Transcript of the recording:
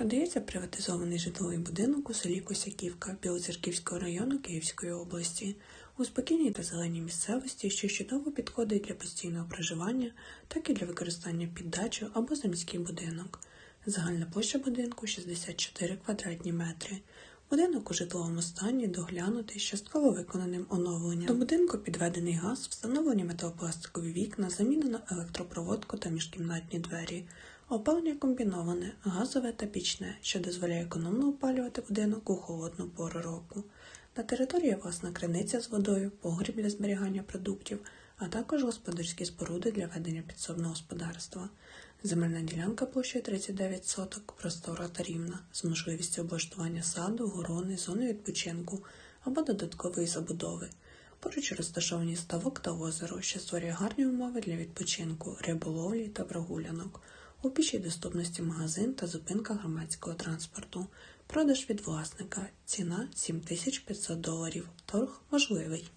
Продається приватизований житловий будинок у селі Косяківка Білоцерківського району Київської області у спокійній та зеленій місцевості, що чудово підходить для постійного проживання, так і для використання під дачу або за міський будинок. Загальна площа будинку 64 квадратні метри. Будинок у житловому стані доглянутий частково виконаним оновленням. До будинку підведений газ, встановлені металопластикові вікна, замінено електропроводку та міжкімнатні двері. Опалення комбіноване, газове та пічне, що дозволяє економно опалювати будинок у холодну пору року. На території власна криниця з водою, погріб для зберігання продуктів, а також господарські споруди для ведення підсобного господарства. Земельна ділянка площею 39 соток, простора та рівна, з можливістю облаштування саду, горони, зони відпочинку або додаткової забудови. Поруч розташовані ставок та озеро, що створює гарні умови для відпочинку, риболовлі та прогулянок. У пішій доступності магазин та зупинка громадського транспорту. Продаж від власника. Ціна 7500 доларів. Торг можливий.